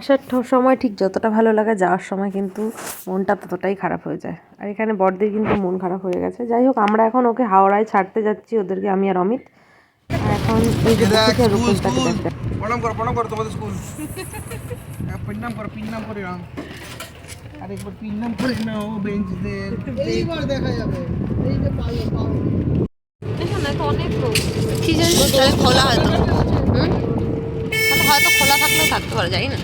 আসার সময় ঠিক যতটা ভালো লাগে যাওয়ার সময় কিন্তু মনটা ততটাই খারাপ হয়ে যায়। আর এখানে বড়দির কিন্তু মন খারাপ হয়ে গেছে। যাই হোক আমরা এখন ওকে হাওড়ায় ছাড়তে যাচ্ছি ওদেরকে আমি আর অমিত। আর এখন এই যে বসেছে আর রূপমটাকে দেখতে। প্রণাম করো প্রণাম করো তোমাদের স্কুল প্রণাম করো পিন্নাম করে নাও। আর করে নাও বেঞ্চদের এইবার দেখা যাবে। এই যে পালো পালো। কি জানি তাহলে খোলা হয়তো। হুম? হয়তো খোলা থাকলেও থাকতে পারে জানি না।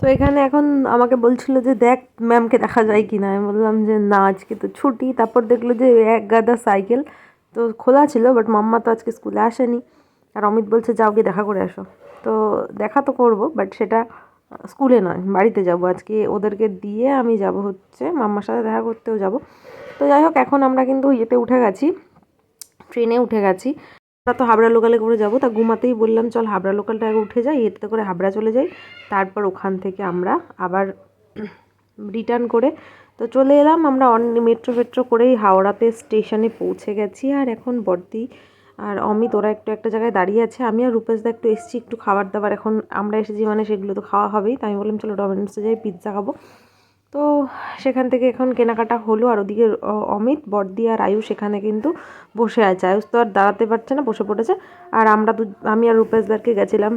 তো এখানে এখন আমাকে বলছিল যে দেখ ম্যামকে দেখা যায় কি না আমি বললাম যে না, আজকে তো ছুটি। তারপর দেখল যে এক গাদা সাইকেল তো খোলা ছিল বাট মাম্মা তো আজকে স্কুলে আসেনি। আর অমিত বলছে, যাও গিয়ে দেখা করে আসো। তো দেখা তো করব বাট সেটা স্কুলে নয়, বাড়িতে যাব। আজকে ওদেরকে দিয়ে আমি যাব হচ্ছে, মাম্মার সাথে দেখা করতেও যাব। তো যাই হোক, এখন আমরা কিন্তু ইয়েতে উঠে গেছি, ট্রেনে উঠে গেছি। আমরা তো হাবড়া লোকালে করে যাব, তা ঘুমাতেই বললাম, চল হাবড়া লোকালটা আগে উঠে যাই, এতে করে হাবড়া চলে যাই, তারপর ওখান থেকে আমরা আবার রিটার্ন করে, তো চলে এলাম, আমরা অন মেট্রো ফেট্রো করেই হাওড়াতে স্টেশনে পৌঁছে গেছি, আর এখন বর্দি আর অমিত, ওরা একটু একটা জায়গায় দাঁড়িয়ে আছে, আমি আর রূপেশদা একটু এসেছি, একটু খাবার দাবার, এখন আমরা এসেছি মানে সেগুলো তো খাওয়া হবেই, তাই আমি বললাম, চলো ডমিনোসে যাই পিৎজা খাব তো সেখান থেকে এখন কেনাকাটা হলো আর ওদিকে অমিত, বর্দি আর আয়ুষ সেখানে কিন্তু বসে আছে। আয়ুষ তো আর দাঁড়াতে পারছে না, বসে পড়েছে। আর আমরা দু, আমি আর রূপেশদারকে গেছিলাম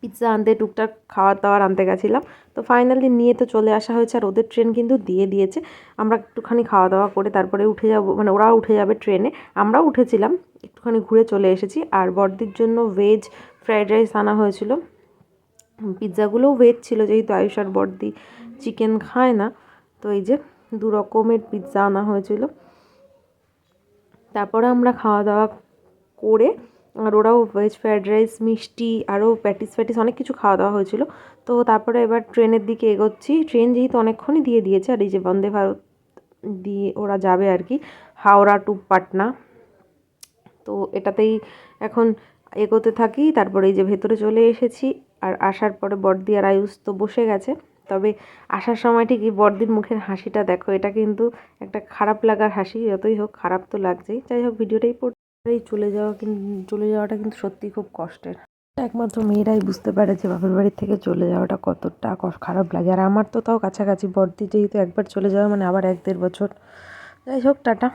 পিৎজা আনতে, টুকটাক খাবার দাওয়ার আনতে গেছিলাম। তো ফাইনালি নিয়ে তো চলে আসা হয়েছে আর ওদের ট্রেন কিন্তু দিয়ে দিয়েছে। আমরা একটুখানি খাওয়া দাওয়া করে তারপরে উঠে যাব মানে ওরা উঠে যাবে ট্রেনে আমরাও উঠেছিলাম, একটুখানি ঘুরে চলে এসেছি। আর বর্দির জন্য ভেজ ফ্রাইড রাইস আনা হয়েছিল। পিৎজাগুলোও ভেজ ছিল, যেহেতু আয়ুষ আর বর্দি চিকেন খায় না। তো এই যে দু রকমের পিৎজা আনা হয়েছিল। তারপরে আমরা খাওয়া দাওয়া করে, আর ওরাও ভেজ ফ্রাইড রাইস মিষ্টি, আরও প্যাটিস ফ্যাটিস অনেক কিছু খাওয়া দাওয়া হয়েছিল। তো তারপরে এবার ট্রেনের দিকে এগোচ্ছি। ট্রেন যেহেতু অনেকক্ষণই দিয়ে দিয়েছে, আর এই যে বন্দে ভারত দিয়ে ওরা যাবে আর কি, হাওড়া টু পাটনা। তো এটাতেই এখন এগোতে থাকি, তারপরে এই যে ভেতরে চলে এসেছি। আর আসার পরে বর্দি আর আয়ুষ তো বসে গেছে। তবে আসার সময় ঠিকই বর্দির মুখের হাসিটা দেখো, এটা কিন্তু একটা খারাপ লাগার হাসি, যতই হোক খারাপ তো লাগছেই। যাই হোক ভিডিওটাই পড়ে এই চলে যাওয়া কিন্তু চলে যাওয়াটা কিন্তু সত্যি খুব কষ্টের। একমাত্র মেয়েরাই বুঝতে পারে যে বাপের বাড়ির থেকে চলে যাওয়াটা কতটা খারাপ লাগে। আর আমার তো তাও কাছাকাছি বর্দি যেহেতু একবার চলে যাওয়া মানে আবার এক দেড় বছর। যাই হোক, টাটা।